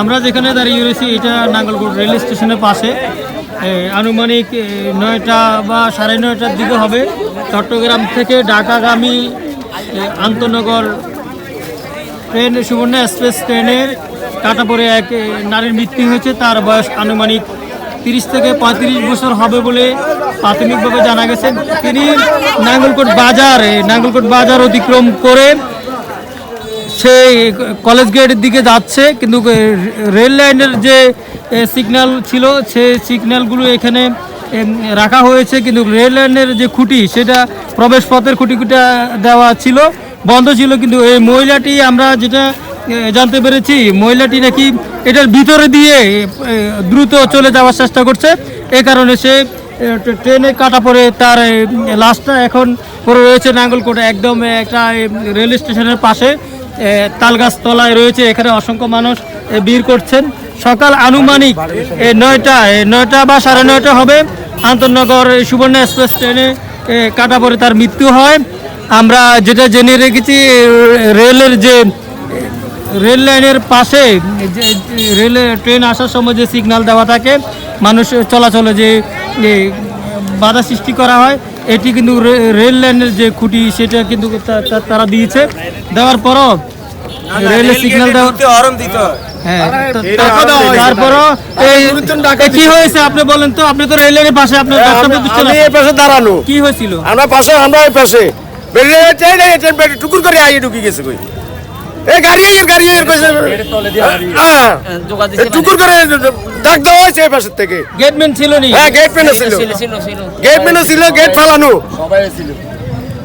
আমরা যেখানে দাঁড়িয়ে রয়েছি, এটা নাঙ্গলকোট রেল স্টেশনের পাশে। আনুমানিক নয়টা বা সাড়ে নয়টার দিকে হবে। চট্টগ্রাম থেকে ঢাকাগামী আন্তনগর ট্রেন, সুবর্ণ এক্সপ্রেস ট্রেনের কাটা পড়ে এক নারীর মৃত্যু হয়েছে। তার বয়স আনুমানিক তিরিশ থেকে পঁয়ত্রিশ বছর হবে বলে প্রাথমিকভাবে জানা গেছে। তিনি নাঙ্গলকোট বাজার নাঙ্গলকোট বাজার অতিক্রম করে সে কলেজ গেটের দিকে যাচ্ছে, কিন্তু রেল লাইনের যে সিগন্যাল ছিল, সে সিগন্যালগুলো এখানে রাখা হয়েছে, কিন্তু রেল লাইনের যে খুঁটি, সেটা প্রবেশ পথের খুঁটিটা দেওয়া ছিল, বন্ধ ছিল, কিন্তু এই মহিলাটি আমরা যেটা জানতে পেরেছি, মহিলাটি নাকি এটার ভিতরে দিয়ে দ্রুত চলে যাওয়ার চেষ্টা করছে, এ কারণে সে ট্রেনে কাটা পরে তার লাশটা এখন পরে রয়েছে নাঙ্গলকোটে, একদম একটা রেল স্টেশনের পাশে। তালগাছ তলায় রয়েছে, এখানে অসংখ্য মানুষ ভিড় করছেন। সকাল আনুমানিক নয়টা নয়টা বা সাড়ে নয়টা হবে। আন্তনগর সুবর্ণ এক্সপ্রেস ট্রেনে কাটা পরে তার মৃত্যু হয়। আমরা যেটা জেনে রেখেছি রেলের যে, রেল লাইনের পাশে রেল ট্রেন আসার সময় যে সিগন্যাল দেওয়া থাকে, মানুষ চলাচলে যে বাধা সৃষ্টি করা হয় এটি কিন্তু রেল লাইনের যে খুঁটি সেটা কিন্তু তারা দিয়েছে। দেওয়ার পরও রেল সিগন্যাল কি হয়েছে আপনি বলেন তো? আপনি তো রেল লাইনের পাশে আপনার পাশে দাঁড়ানো। কি হয়েছিল? আমরা পাশে আমরা পাশে। বেরিয়ে টুকুর করে আইয়ে ঢুকে গেছে কই? এই গাড়ি আইয়ে গাড়ি আইয়ে কইছে হ্যাঁ টুকুর করে ডাক দেওয়া হয়েছে এই পাশের থেকে। গেটম্যান ছিল নি? হ্যাঁ গেট ছিল। গেট ছিল গেট ফালানো।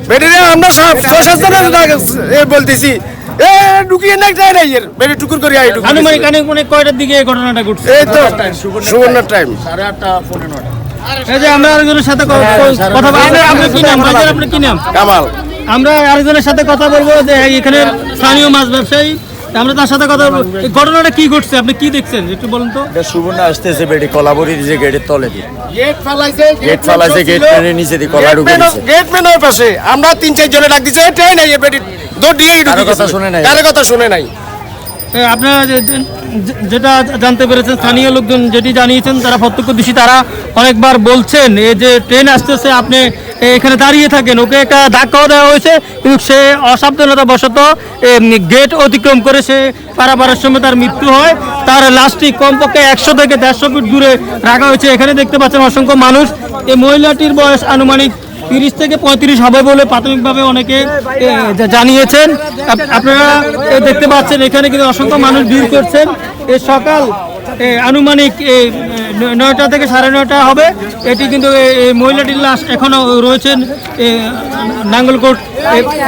বেরিয়ে আমরা সব ছয় সাত জনের এ বলতেছি। এ ঢুকিয়ে না টুকুর করে ঢুকি আনুমানিক কয়টার দিকে এই ঘটনাটা ঘটছে। এই তো সুবর্ণ টাইম এই যে আমরা আরেকজনের সাথে ক- ক- কথা বলব। আপনার- আপনার কি নাম? আপনার কি নাম? কামাল। আমরা আরেকজনের সাথে কথা বলব যে এখানে স্থানীয় মাছ ব্যবসায়ী। আমরা তার সাথে কথা বলব। এই ঘটনাটা কি ঘটছে? আপনি কি দেখছেন? একটু বলুন তো। এটা আসতেছে বেডি কলাবরির যে গেটের তলে দিয়ে। গেট ফালাইছে গেট ফালাইছে গেট নিচে দিয়ে কলা ঢুকে দিছে। গেট ম্যান পাশে। আমরা তিন চার জনে ডাক দিছে ট্রেন আইয়ে বেটি দৌড় দিয়ে কারও কথা শুনে নাই। কারও কথা শুনে নাই। আপনারা যেটা জানতে পেরেছেন স্থানীয় লোকজন যেটি জানিয়েছেন তারা প্রত্যক্ষ প্রত্যক্ষদর্শী তারা অনেকবার বলছেন এই যে ট্রেন আসতেছে আপনি এখানে দাঁড়িয়ে থাকেন। ওকে একটা ধাক্কাও দেওয়া হয়েছে, কিন্তু সে অসাবধানতা বশত গেট অতিক্রম করে সে পারাপারের সময় তার মৃত্যু হয়। তার লাশটি কমপক্ষে একশো থেকে দেড়শো ফিট দূরে রাখা হয়েছে। এখানে দেখতে পাচ্ছেন অসংখ্য মানুষ। এই মহিলাটির বয়স আনুমানিক তিরিশ থেকে পঁয়ত্রিশ হবে বলে প্রাথমিকভাবে অনেকে জানিয়েছেন। আপনারা দেখতে পাচ্ছেন এখানে কিন্তু অসংখ্য মানুষ ভিড় করছেন। এ, সকাল আনুমানিক নয়টা থেকে সাড়ে নয়টা হবে। এটি কিন্তু এই মহিলাটির লাশ এখনও রয়েছেন নাঙ্গলকোট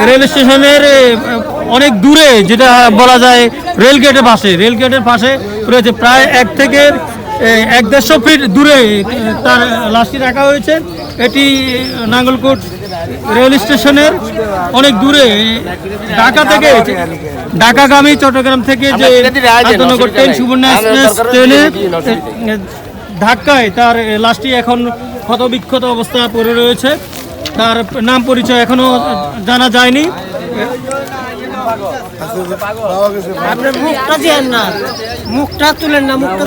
রেল স্টেশনের অনেক দূরে যেটা বলা যায় রেল গেটের পাশে। রেল গেটের পাশে রয়েছে প্রায় এক থেকে এক দেড়শো ফিট দূরে তার লাশটি রাখা হয়েছে। এটি নাঙ্গলকোট রেল স্টেশনের অনেক দূরে ঢাকা থেকে ঢাকাগামী চট্টগ্রাম থেকে যে ট্রেন সুবর্ণ এক্সপ্রেস ট্রেনে ধাক্কায় তার লাশটি এখন ক্ষতবিক্ষত অবস্থা পড়ে রয়েছে। তার নাম পরিচয় এখনও জানা যায়নি। আপনার মুখটা দিয়ে না। মুখটা তুলেন না মুখটা